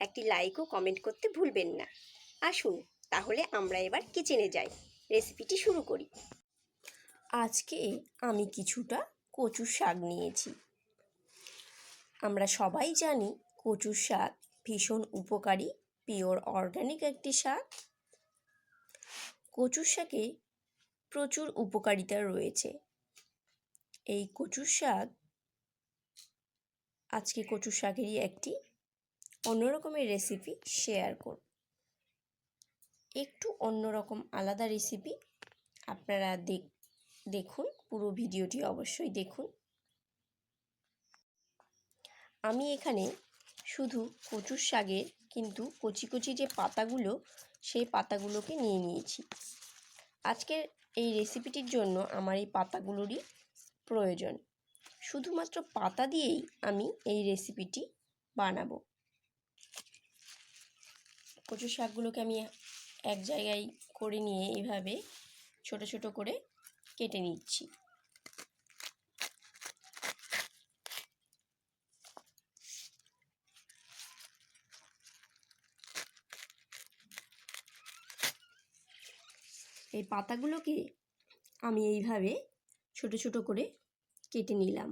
একটি লাইক ও কমেন্ট করতে ভুলবেন না। আসুন, তাহলে আমরা এবার কিচেনে যাই। রেসিপিটি শুরু করি। আজকে আমি কিছুটা কচু শাক নিয়েছি। আমরা সবাই জানি কচু শাক ভীষণ উপকারী পিওর অর্গানিক একটি শাক। কচু শাকে প্রচুর উপকারিতা রয়েছে। এই কচু শাক আজকে কচু শাকেরই একটি অন্যরকমের রেসিপি শেয়ার করব। একটু অন্যরকম আলাদা রেসিপি আপনারা দেখ, দেখুন, পুরো ভিডিওটি অবশ্যই দেখুন। আমি এখানে শুধু কচুর শাকের কিন্তু কচি কচি যে পাতাগুলো, সেই পাতাগুলোকে নিয়ে নিয়েছি। আজকের এই রেসিপিটির জন্য আমার এই পাতাগুলোরই প্রয়োজন। শুধুমাত্র পাতা দিয়েই আমি এই রেসিপিটি বানাবো। কচু শাকগুলোকে আমি এক জায়গায় করে নিয়ে এইভাবে ছোট ছোট করে কেটে নিচ্ছি। এই পাতাগুলোকে আমি এইভাবে ছোট ছোট করে কেটে নিলাম।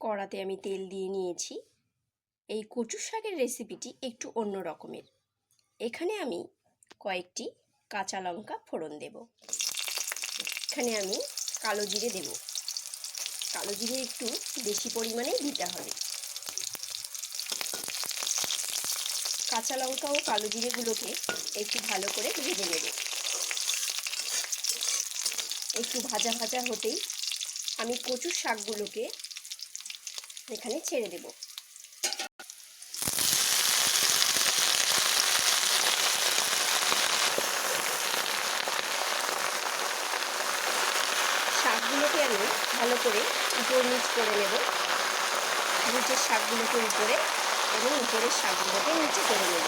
কড়াতে আমি তেল দিয়ে নিয়েছি। এই কচু শাকের রেসিপিটি একটু অন্য রকমের। এখানে আমি কয়েকটি কাঁচা লঙ্কা ফোড়ন দেব। এখানে আমি কালো জিরে দেব। কালো জিরে একটু বেশি পরিমাণে দিতে হবে। কাঁচা লঙ্কা ও কালো জিরেগুলোকে একটু ভালো করে ভেজে নেব। একটু ভাজা ভাজা হতেই আমি কচুর শাকগুলোকে এখানে ছেড়ে দেবো শাকগুলোকে আমি ভালো করে উপর নিচ করে নেব। নিচের শাকগুলোকে উপরে এবং উপরের শাকগুলোকে নিচে করে নেব।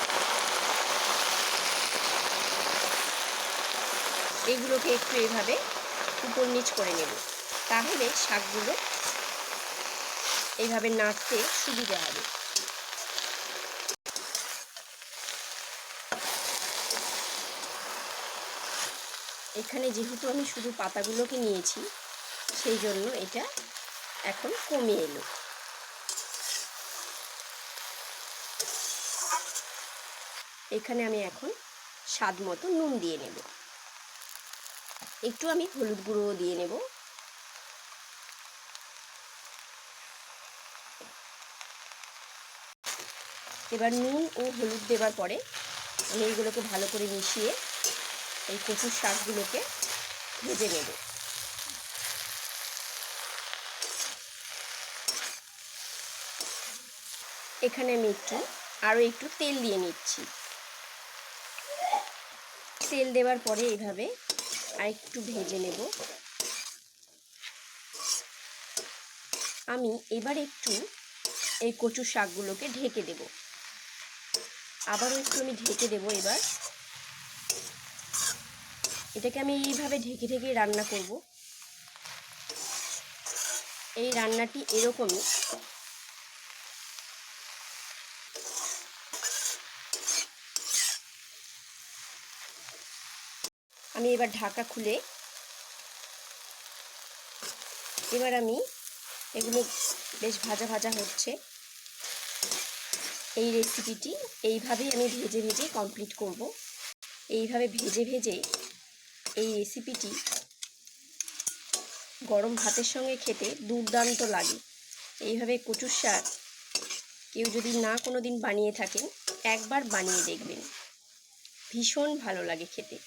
এগুলোকে একটু এইভাবে উপর নিচ করে নেব। তাহলে শাকগুলো এইভাবে নাড়তে সুবিধা হবে। এখানে যেহেতু আমি শুধু পাতাগুলোকে নিয়েছি সেই জন্য এটা এখন কমে এলো এখানে আমি এখন স্বাদ মতো নুন দিয়ে নেব। একটু আমি হলুদ গুঁড়োও দিয়ে নেব। এবার নুন ও হলুদ দেবার পরে আমি এইগুলোকে ভালো করে মিশিয়ে এই কচুর শাকগুলোকে ভেজে নেব। এখানে আমি একটু আরও একটু তেল দিয়ে নিচ্ছি। তেল দেওয়ার পরে এইভাবে আর একটু ভেজে নেব। আমি এবার একটু এই কচু শাকগুলোকে ঢেকে দেব। আবারও একটু আমি ঢেকে দেব এবার। এটাকে আমি এইভাবে ঢেকে ঢেকে রান্না করব। এই রান্নাটি এরকমই। আমি এবার ঢাকা খুলে এবার আমি এগুলো বেশ ভাজা ভাজা হচ্ছে। এই রেসিপিটি এইভাবেই আমি ভেজে ভেজে কমপ্লিট করব। এইভাবে ভেজে ভেজে এই রেসিপিটি গরম ভাতের সঙ্গে খেতে দুর্দান্ত লাগে। এইভাবে কচুর শাক কেউ যদি না কোনো দিন বানিয়ে থাকেন, একবার বানিয়ে দেখবেন। ভীষণ ভালো লাগে খেতে।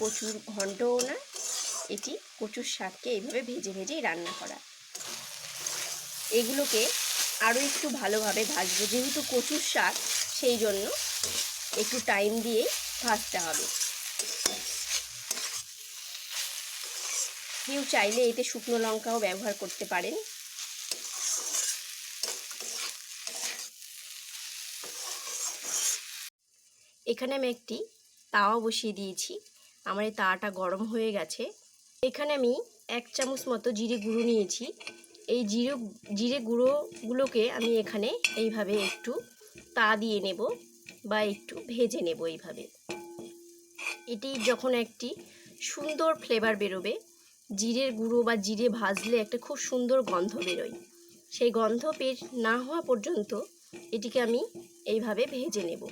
কচুর ঘন্টও না, এটি কচুর শাককে এইভাবে ভেজে ভেজেই রান্না করা। এগুলোকে আরও একটু ভালোভাবে ভাজবো, যেহেতু কচুর শাক, সেই জন্য একটু টাইম দিয়ে ভাজতে হবে। কেউ চাইলে এতে শুকনো লঙ্কাও ব্যবহার করতে পারেন। এখানে আমি একটি তাওয়া বসিয়ে দিয়েছি। আমার এই তাওয়াটা গরম হয়ে গেছে। এখানে আমি এক চামচ মতো জিরে গুঁড়ো নিয়েছি। এই জিরে জিরে গুঁড়োগুলোকে আমি এখানে এইভাবে একটু তা দিয়ে নেব বা একটু ভেজে নেব এইভাবে। এটি যখন একটি সুন্দর ফ্লেভার বেরোবে, জিরের গুঁড়ো বা জিরে ভাজলে একটা খুব সুন্দর গন্ধ বেরোয়। সেই গন্ধ বের না হওয়া পর্যন্ত এটিকে আমি এইভাবে ভেজে নেব।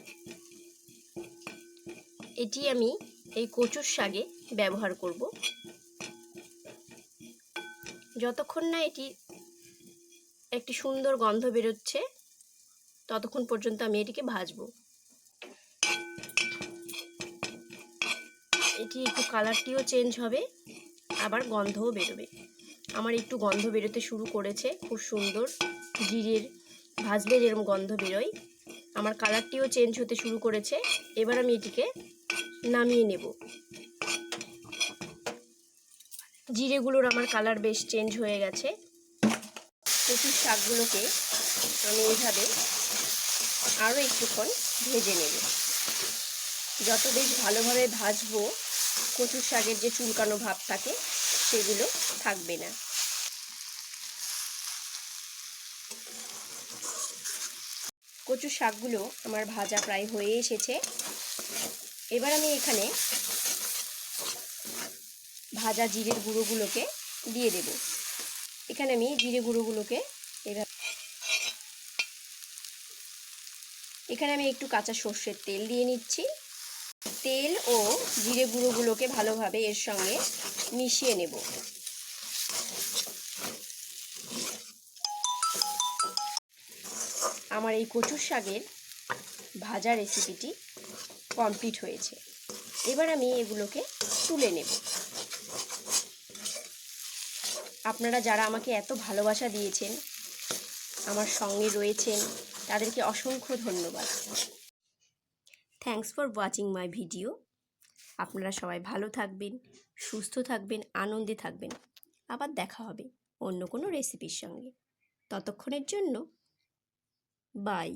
এটি আমি এই কচুর শাকে ব্যবহার করব। যতক্ষণ না এটি একটি সুন্দর গন্ধ বেরোচ্ছে, ততক্ষণ পর্যন্ত আমি এটিকে ভাজবো। এটি একটু কালারটিও চেঞ্জ হবে, আবার গন্ধও বেরোবে। আমার একটু গন্ধ বেরোতে শুরু করেছে, খুব সুন্দর জিরের, ভাজলে যেরকম গন্ধ বেরোয়। আমার কালারটিও চেঞ্জ হতে শুরু করেছে, এবার আমি এটিকে নামিয়ে নেব। জিরেগুলোর আমার কালার বেশ চেঞ্জ হয়ে গেছে। কচুর শাকগুলোকে আমি এইভাবে আরও একটুক্ষণ ভেজে নেব। যত বেশ ভালোভাবে ভাজবো, কচুর শাকের যে চুলকানো ভাব থাকে, সেগুলো থাকবে না। কচুর শাকগুলো আমার ভাজা প্রায় হয়ে এসেছে। এবার আমি এখানে ভাজা জিরের গুঁড়োগুলোকে দিয়ে দেব। এখানে আমি জিরে গুঁড়োগুলোকে এবার এখানে আমি একটু কাঁচা সর্ষের তেল দিয়ে নিচ্ছি। তেল ও জিরে গুঁড়োগুলোকে ভালোভাবে এর সঙ্গে মিশিয়ে নেব। আমার এই কচুর শাকের ভাজা রেসিপিটি কমপ্লিট হয়েছে। এবার আমি এগুলোকে তুলে নেব। আপনারা যারা আমাকে এত ভালোবাসা দিয়েছেন, আমার সঙ্গে রয়েছেন, তাদেরকে অসংখ্য ধন্যবাদ। Thanks for watching my video আপনারা সবাই ভালো থাকবেন, সুস্থ থাকবেন, আনন্দে থাকবেন। আবার দেখা হবে অন্য কোনো রেসিপির সঙ্গে। ততক্ষণের জন্য বাই